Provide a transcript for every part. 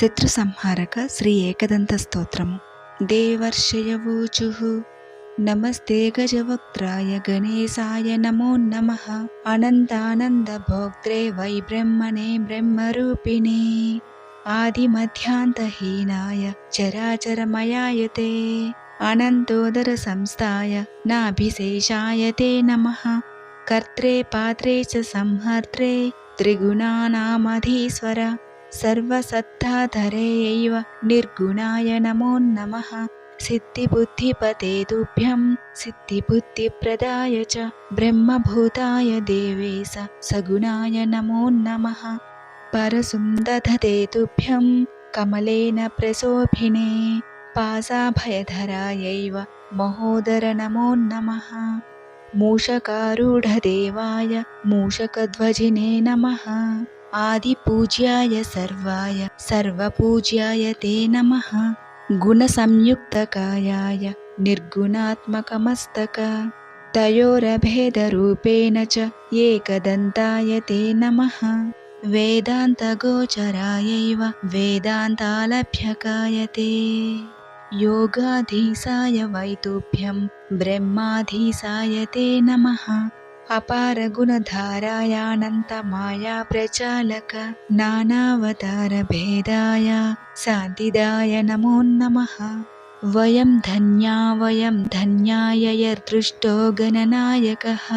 శత్రు సంహారక శ్రీ ఏకదంత స్తోత్రము దేవర్షయవూచు. నమస్తే గజవక్త్రాయ గణేశాయ నమో నమ. అనందానంద భోక్త్రే వై బ్రహ్మణే బ్రహ్మరూపిణే. ఆదిమధ్యాంతహీనాయ చరాచరమయాయతే. అనంతోదర సంస్థాయ నాభిశేషాయతే నమ. కర్త్రే పాత్రే చ సంహర్త్రే. త్రిగుణానామధీశ్వర. సర్వసత్తాధరేయైవ నిర్గుణాయ నమో నమః సిద్ధిబుద్ధిపతే తుభ్యం సిద్ధిబుద్ధిప్రదాయ చ బ్రహ్మభూతాయ దేవేశ సగుణాయ నమో నమః పరసుం దధతే తుభ్యం కమలేన ప్రశోభినే పాసాభయధరాయైవ మహోదర నమో నమః మూషకారూఢదేవాయ మూషకధ్వజినే నమః आदिपूज्याय सर्वाय सर्वपूज्याय ते नमः। गुणसंयुक्तकायाय निर्गुणात्मकमस्तक। तयोरभेदरूपेण च एकदन्ताय ते नमः। वेदान्तगोचरायैव वेदान्तालभ्यकाय ते। योगाधीसाय वैतुभ्यं ब्रह्माधीसाय ते नमः। अपारगुणधारायानन्तमाया प्रचालक नानावतारभेदाय शान्तिदाय नमो नमः वयं धन्या वयं धन्याय यदृष्टो गणनायकः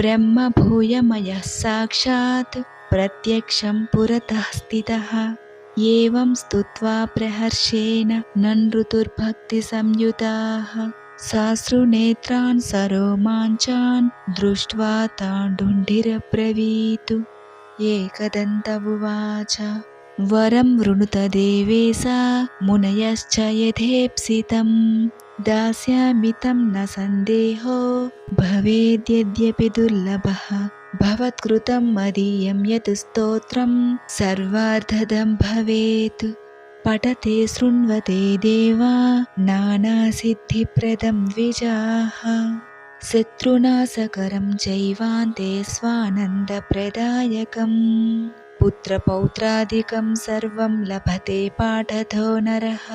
ब्रह्मभूयमयः साक्षात् प्रत्यक्षं पुरतः स्थितः एवं स्तुत्वा प्रहर्षेण ननृतुर्भक्तिसंयुताः साश्रुनेत्रान् सरोमाञ्चान् दृष्ट्वा ताण्डुण्डिरब्रवीतु एकदन्त उवाच वरं वृणुत देवेशा मुनयश्च यथेप्सितं दास्यामि तं न सन्देहो भवेद्यद्यपि दुर्लभः भवत्कृतं मदीयं यत् स्तोत्रं सर्वार्धदं भवेत् पठते शृण्वते देवा नानासिद्धिप्रदं द्विजाः शत्रुनाशकरं चैवान्ते स्वानन्दप्रदायकम् पुत्रपौत्रादिकं सर्वं लभते पाठतो नरः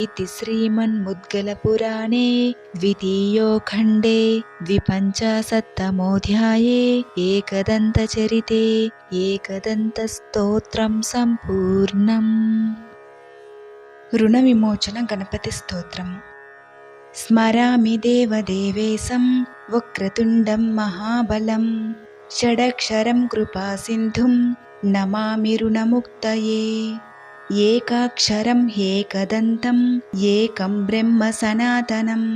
इति श्रीमन्मुद्गलपुराणे द्वितीयो खण्डे द्विपञ्चाशत्तमोऽध्याये एकदन्तचरिते एकदन्तस्तोत्रं सम्पूर्णम् రుణ విమోచన గణపతి స్తోత్రము స్మరామి దేవదేవేశం వక్రతుండం మహాబలం షడక్షరం కృపా సింధుం నమామి రుణముక్తయే एकाक्षरं हेकदन्तम् एकं ब्रह्मसनातनम्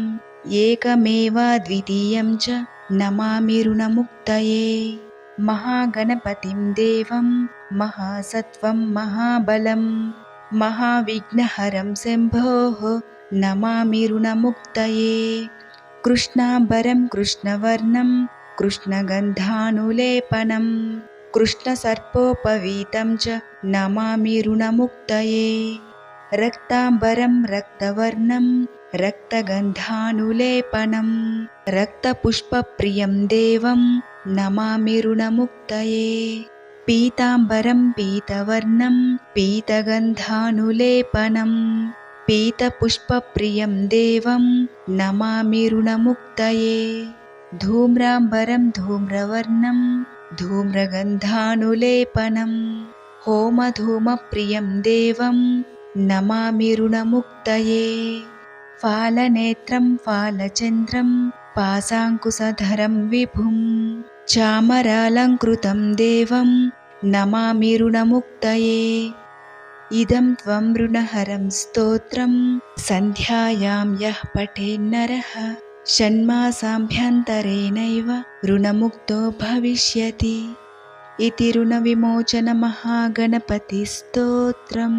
एकमेवाद्वितीयं च नमामि रुणमुक्तये महागणपतिं देवं महासत्वं महाबलं महाविघ्नहरं शम्भोः नमामि रुणमुक्तये कृष्णाम्बरं कृष्णवर्णं कृष्णगन्धानुलेपनम् कृष्णसर्पोपवीतं च नमामि ऋणमुक्तये। रक्ताम्बरं रक्तवर्णं रक्तगन्धानुलेपनं रक्तपुष्पप्रियं देवं नमामि ऋणमुक्तये। पीताम्बरं पीतवर्णं पीतगन्धानुलेपनं पीतपुष्पप्रियं देवं नमामि ऋणमुक्तये। धूम्राम्बरं धूम्रवर्णं धूम्रगन्धानुलेपनं होमधूमप्रियं देवं नमामि ऋणमुक्तये फालनेत्रं फालचन्द्रं पासाङ्कुशधरं विभुम् चामरालङ्कृतं देवं नमामि ऋणमुक्तये इदं त्वं ऋणहरं स्तोत्रं सन्ध्यायां यः पठेन्नरः షణ్మాసాభ్యంతరేణైవ రుణముక్తో భవిష్యతి ఇది రుణవిమోచన మహాగణపతి స్తోత్రం